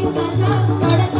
युगाचा